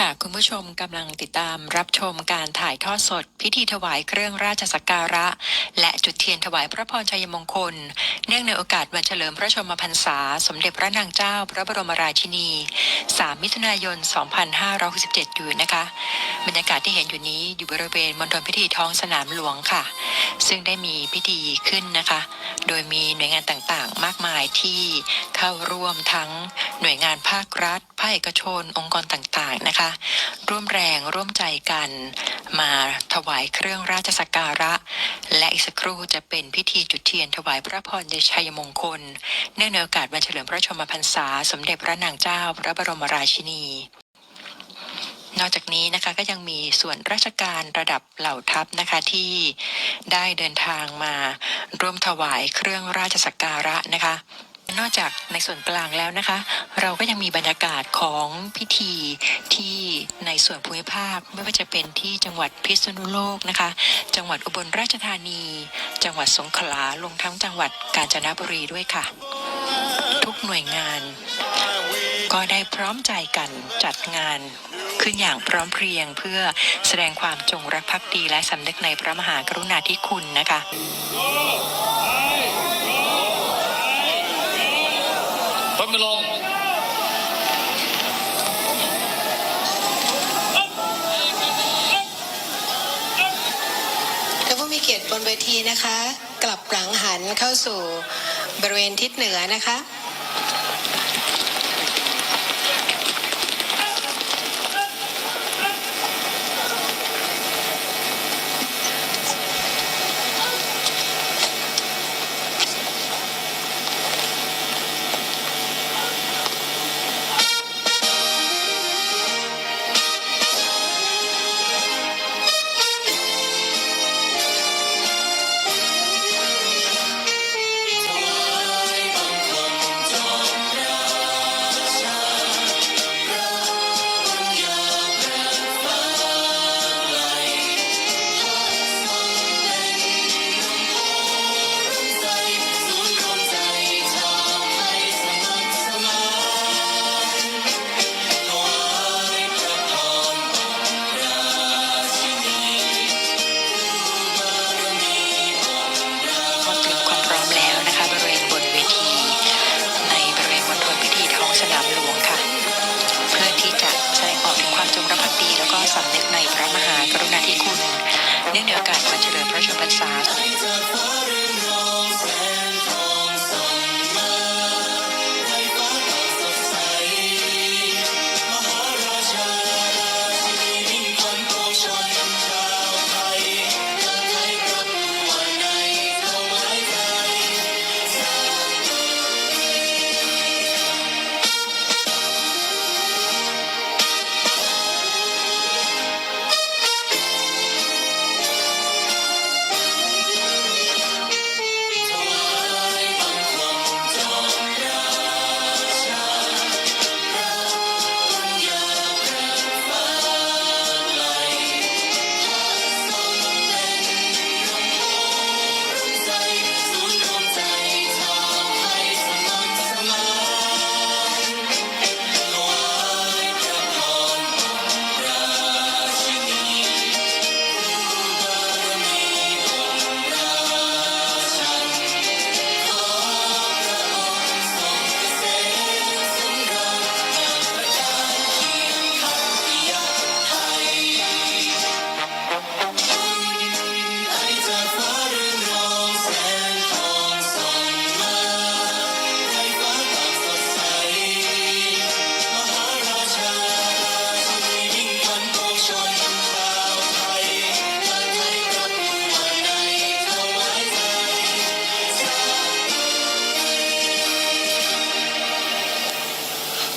ค่ะ คุณผู้ชมกำลังติดตามรับชมการถ่ายทอดสด พิธีถวายเครื่องราชสักการะ และจุดเทียนถวายพระพรชัยมงคล เนื่องในโอกาสวันเฉลิมพระชนมพรรษา สมเด็จพระนางเจ้า พระบรมราชินี 3 มิถุนายน 2567 อยู่นะคะ บรรยากาศที่เห็นอยู่นี้อยู่บริเวณมณฑลพิธีท้องสนามหลวงค่ะ ซึ่งได้มีพิธีขึ้นนะคะ โดยมีหน่วยงานต่างๆ มากมายที่เข้าร่วมทั้งหน่วยงานภาครัฐาคเอกชนองค์กรต่างๆนะคะ ร่วมแรงร่วมใจกันมาถวายเครื่องราชสักการะ และอีกสักครู่จะเป็นพิธีจุดเทียนถวายพระพรชัยมงคล เนื่องในโอกาสวันเฉลิมพระชนมพรรษา สมเด็จพระนางเจ้า พระบรมราชินีนอกจากนี้นะคะก็ยังมีส่วนราชการระดับเหล่าทัพนะคะที่ได้เดินทางมาร่วมถวายเครื่องราชสักการะนะคะ นอกจากในส่วนกลางแล้วนะคะ เราก็ยังมีบรรยากาศของพิธีที่ในส่วนภูมิภาคไม่ว่าจะเป็นที่จังหวัดพิษณุโลกนะคะ จังหวัดอุบลราชธานี จังหวัดสงขลารวมทั้งจังหวัดกาญจนบุรีด้วยค่ะ ทุกหน่วยงาน ก็ได้พร้อมใจกันจัดงานขึ้นอย่างพร้อมเพรียงเพื่อแสดงความจงรักภักดีและสำนึกในพระมหากรุณาธิคุณนะคะ ทีนะคะ กลับหลังหันเข้าสู่บริเวณทิศเหนือนะคะ ก็เตรียมความพร้อมแล้วนะคะบริเวณบนเวที ในบริเวณมณฑลพิธีท้องสนามหลวงค่ะ เพื่อที่จะแสดงออกถึงความจงรักภักดีแล้วก็สำนึกในพระมหากรุณาธิคุณ เนื่องในโอกาสวันเฉลิมพระชนมพรรษา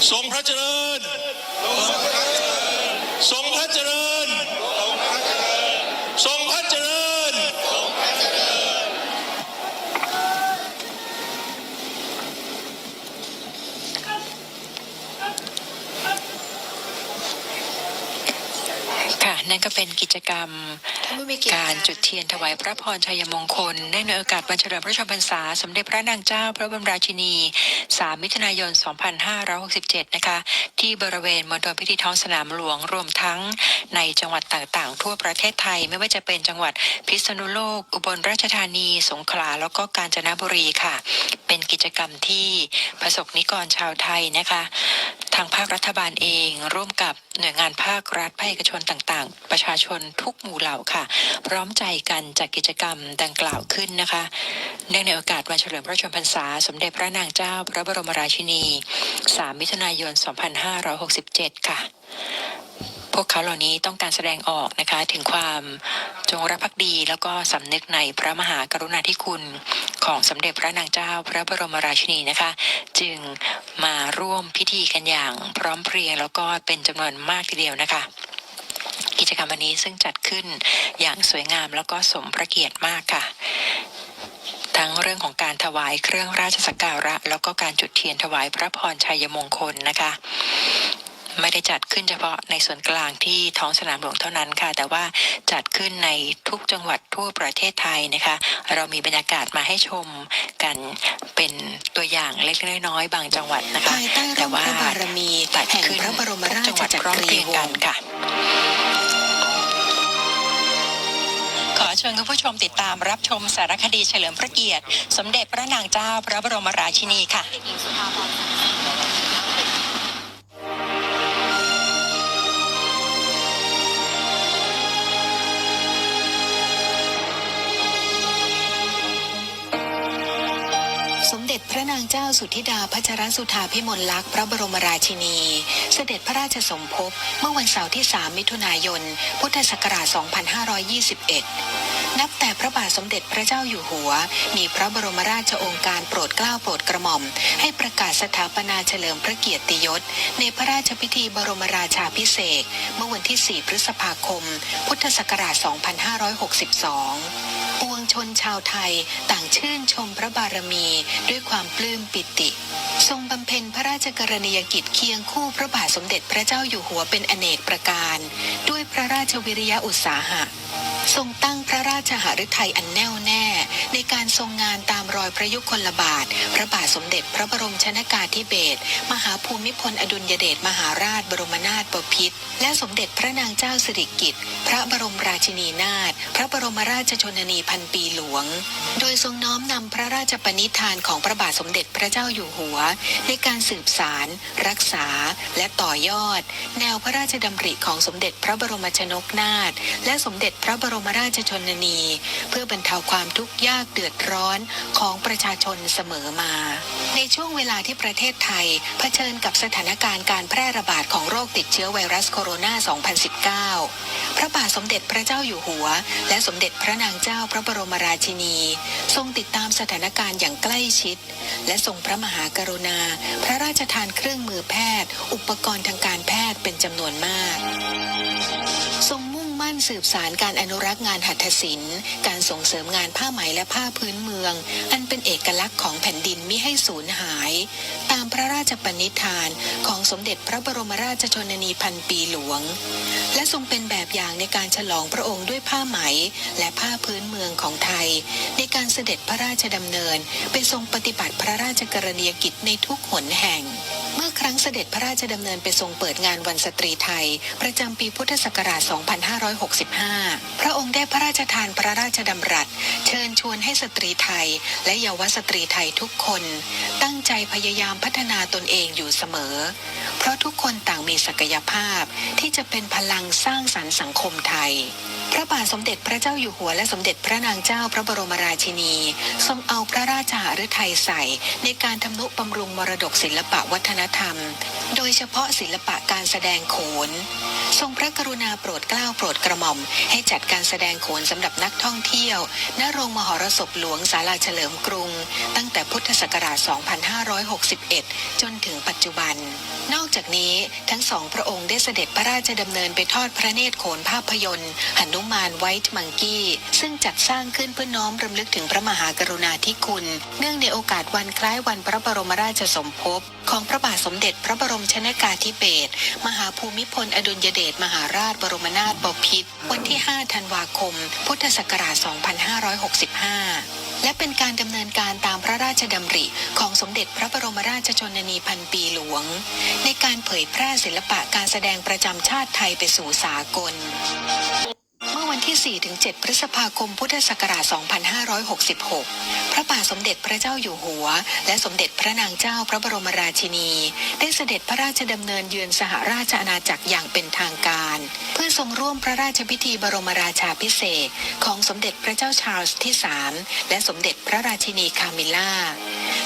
ทรงพระเจริญ ทรงพระเจริญ ทรงพระเจริญ ค่ะ นั่นก็เป็นกิจกรรม การจุดเทียนถวายพระพรชัยมงคลเนื่องในโอกาสวันเฉลิมพระชนมพรรษา สมเด็จพระนางเจ้าพระบรมราชินี 3 มิถุนายน 2567 นะคะ ที่บริเวณมณฑลพิธีท้องสนามหลวงรวมทั้งในจังหวัดต่างๆ ทั่วประเทศไทยไม่ว่าจะเป็นจังหวัดพิษณุโลก อุบลราชธานี สงขลาแล้วก็กาญจนบุรีค่ะ เป็นกิจกรรมที่ประสบนิกรชาวไทยนะคะ ทางภาครัฐบาลเอง ร่วมกับหน่วยงานภาครัฐภาคเอกชนต่างๆ ประชาชนทุกหมู่เหล่าค่ะ พร้อมใจกันจัดกกิจกรรมดังกล่าวขึ้นนะคะ เนื่องในโอกาสวันเฉลิมพระชนมพรรษา สมเด็จพระนางเจ้า พระบรมราชินี 3 มิถุนายน 2567 ค่ะพวกเขาเหล่านี้ต้องการแสดงออกนะคะถึงความจงรักภักดี แล้วก็สำนึกในพระมหากรุณาธิคุณ ของสมเด็จพระนางเจ้าพระบรมราชินีนะคะ จึงมาร่วมพิธีกันอย่างพร้อมเพรียงแล้วก็เป็นจำนวนมากทีเดียวนะคะกิจกรรมวันนี้ซึ่งจัดขึ้นอย่างสวยงามแล้วก็สมพระเกียรติมากค่ะ ทั้งเรื่องของการถวายเครื่องราชสักการะ แล้วก็การจุดเทียนถวายพระพรชัยมงคลนะคะ ไม่ได้จัดขึ้นเฉพาะในส่วนกลางที่ท้องสนามหลวงเท่านั้นค่ะ แต่ว่าจัดขึ้นในทุกจังหวัดทั่วประเทศไทยนะคะ เรามีบรรยากาศมาให้ชมกันเป็นตัวอย่างเล็กๆน้อยๆบางจังหวัดนะคะภายใต้แต่ร่มว่าพระบารมีจัดแห่งขึ้นพระบรมราทุกจังหวัดชจัพร้อมกเพรีรียงวกังนศ์ค่ะขอเชิญคุณผู้ชมติดตามรับชมสารคดีเฉลิมพระเกียรติ สมเด็จพระนางเจ้าพระบรมราชินีค่ะางเจ้าสุธิดาพัชรสุธาพิมลลักษณ์พระบรมราชินี เสด็จพระราชสมภพเมื่อวันเสาร์ที่ 3 มิถุนายน พุทธศักราช 2521 นับแต่พระบาทสมเด็จพระเจ้าอยู่หัว มีพระบรมราชองค์การโปรดเกล้าโปรดกระหม่อม ให้ประกาศสถาปนาเฉลิมพระเกียรติยศ ในพระราชพิธีบรมราชาพิเศษเมื่อวันที่ 4 พฤษภาคม พุทธศักราช 2562 ปวงชนชาวไทยต่างชื่นชมพระบารมีด้วยความปลื้มปิติ ทรงบำเพ็ญพระราชกรณียกิจเคียงคู่พระบาทสมเด็จพระเจ้าอยู่หัวเป็นอเนกประการ ด้วยพระราชวิริยะอุตสาหะ ทรงตั้งพระราชหฤทัยอันแน่วแน่ ในการทรงงานตามรอยพระยุคลบาท พระบาทสมเด็จพระบรมชนากาธิเบศรมหาภูมิพลอดุลยเดชมหาราชบรมนาถบพิตรและสมเด็จพระนางเจ้าสิริกิติ์พระบรมราชินีนาถพระบรมราชชนนีพันปีหลวง โดยทรงน้อมนำพระราชปณิธานของพระบาทสมเด็จพระเจ้าอยู่หัว ในการสืบสาร รักษา และต่อยอด แนวพระราชดำริของสมเด็จพระบรมชนกนาถและสมเด็จพระบรมราชชนนี เพื่อบรรเทาความทุกข์ยากเดือดร้อนของประชาชนเสมอมา ในช่วงเวลาที่ประเทศไทยเผชิญกับสถานการณ์การแพร่ระบาดของโรคติดเชื้อไวรัสโคโรนา 2019 พระบาทสมเด็จพระเจ้าอยู่หัว และสมเด็จพระนางเจ้าพระบรมราชินี ทรงติดตามสถานการณ์อย่างใกล้ชิด และทรงพระมหากรุณา พระราชทานเครื่องมือแพทย์ อุปกรณ์ทางการแพทย์เป็นจำนวนมาก งมุ่งมั่นสืบสารการอนุรักษ์งานหัตถศิลป์ การส่งเสริมงานผ้าไหมและผ้าพื้นเมือง อันเป็นเอกลักษณ์ของแผ่นดินมิให้สูญหาย ตามพระราชปณิธานของสมเด็จพระบรมราชชนนีพันปีหลวง และทรงเป็นแบบอย่างในการฉลองพระองค์ด้วยผ้าไหมและผ้าพื้นเมืองของไทย ในการเสด็จพระราชดำเนิน ไปทรงปฏิบัติพระราชกรณียกิจในทุกหนแห่ง เมื่อครั้งเสด็จพระราชดำเนินไปทรงเปิดงานวันสตรีไทย ประจำปีพุทธศักราช 2565 พระองค์ได้พระราชทานพระราชดำรัส เชิญชวนให้สตรีไทย และเยาวสตรีไทยทุกคน ตั้งใจพยายามพัฒนาตนเองอยู่เสมอ เพราะทุกคนต่างมีศักยภาพที่จะเป็นพลังสร้างสรรค์สังคมไทย พระบาทสมเด็จพระเจ้าอยู่หัวและสมเด็จพระนางเจ้าพระบรมราชินี ทรงเอาพระราชาฤทัยใส่ ในการทำนุบำรุงมรดกศิลปะวัฒนธรรม โดยเฉพาะศิลปะการแสดงโขน ทรงพระกรุณาโปรดเกล้าโปรดกระหม่อม ให้จัดการแสดงโขนสำหรับนักท่องเที่ยว ณ โรงมหรสพหลวงศาลาเฉลิมกรุง ตั้งแต่พุทธศักราช 2561 จนถึงปัจจุบัน นอกจากนี้ทั้งสองพระองค์ได้เสด็จพระราชดำเนินไปทอดพระเนตรโขนภาพยนตร์หันุนุมานไวท์มังกี้ซึ่งจัดสร้างขึ้นเพื่อน้อมรำลึกถึงพระมหากรุณาธิคุณ เนื่องในโอกาสวันคล้ายวันพระบรมราชสมภพของพระบาทสมเด็จพระบรมชนากาธิเบศรมหาภูมิพลอดุลยเดชมหาราชบรมนาถบพิตรวันที่ 5 ธันวาคม พุทธศักราช 2565 และเป็นการดำเนินการตามพระราชดำริของสมเด็จพระบรมราชชนนีพันปีหลวง ในการเผยแพร่ศิลปะการแสดงประจำชาติไทยไปสู่สากล วันที่ 4-7 พฤษภาคมพุทธศักราช 2566 พระบาทสมเด็จพระเจ้าอยู่หัว และสมเด็จพระนางเจ้าพระบรมราชินี ได้เสด็จพระราชดำเนินเยือนสหราชอาณาจักรอย่างเป็นทางการ เพื่อทรงร่วมพระราชพิธีบรมราชาพิเศษของสมเด็จพระเจ้าชาร์ลส์ที่ 3 และสมเด็จพระราชินีคามิล่า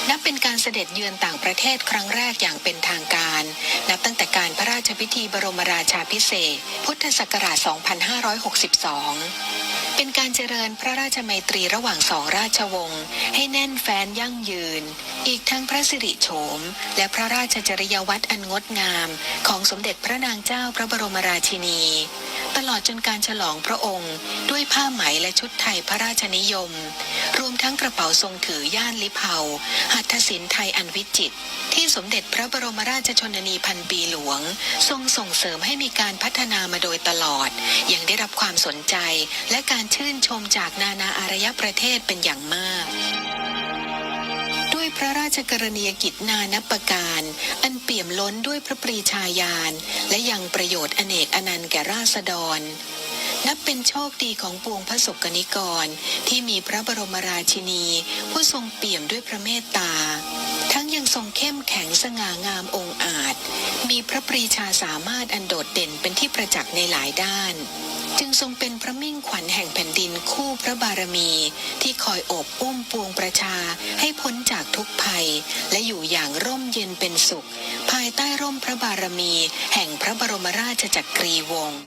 นับเป็นการเสด็จเยือนต่างประเทศครั้งแรกอย่างเป็นทางการ นับตั้งแต่การพระราชพิธีบรมราชาพิเศษ พุทธศักราช 2562เป็นการเจริญพระราชมัยตรีระหว่างสองราชวงศ์ให้แน่นแฟ้นยั่งยืน อีกทั้งพระสิริโฉม และพระราชจริยวัตรอันงดงาม ของสมเด็จพระนางเจ้าพระบรมราชินี ตลอดจนการฉลองพระองค์ ด้วยผ้าไหมและชุดไทยพระราชนิยม รวมทั้งกระเป๋าทรงถือย่านลิเผาหัตถศิลป์ไทยอันวิจิตรที่สมเด็จพระบรมราชชนนีพันปีหลวง ทรงส่งเสริมให้มีการพัฒนามาโดยตลอด ยังได้รับความสนใจและการชื่นชมจากนานาอารยประเทศเป็นอย่างมาก ด้วยพระราชกรณียกิจนานับประการ อันเปี่ยมล้นด้วยพระปรีชาญาณและยังประโยชน์อเนกอนันต์แก่ราษฎร นับเป็นโชคดีของปวงพระศกนิกร ที่มีพระบรมราชินี ผู้ทรงเปี่ยมด้วยพระเมตตา ทรงเข้มแข็งสง่างามองอาจ มีพระปรีชาสามารถอันโดดเด่นเป็นที่ประจักษ์ในหลายด้าน จึงทรงเป็นพระมิ่งขวัญแห่งแผ่นดินคู่พระบารมี ที่คอยอบอุ้มปวงประชาให้พ้นจากทุกภัย และอยู่อย่างร่มเย็นเป็นสุข ภายใต้ร่มพระบารมี แห่งพระบรมราชจักรีวงศ์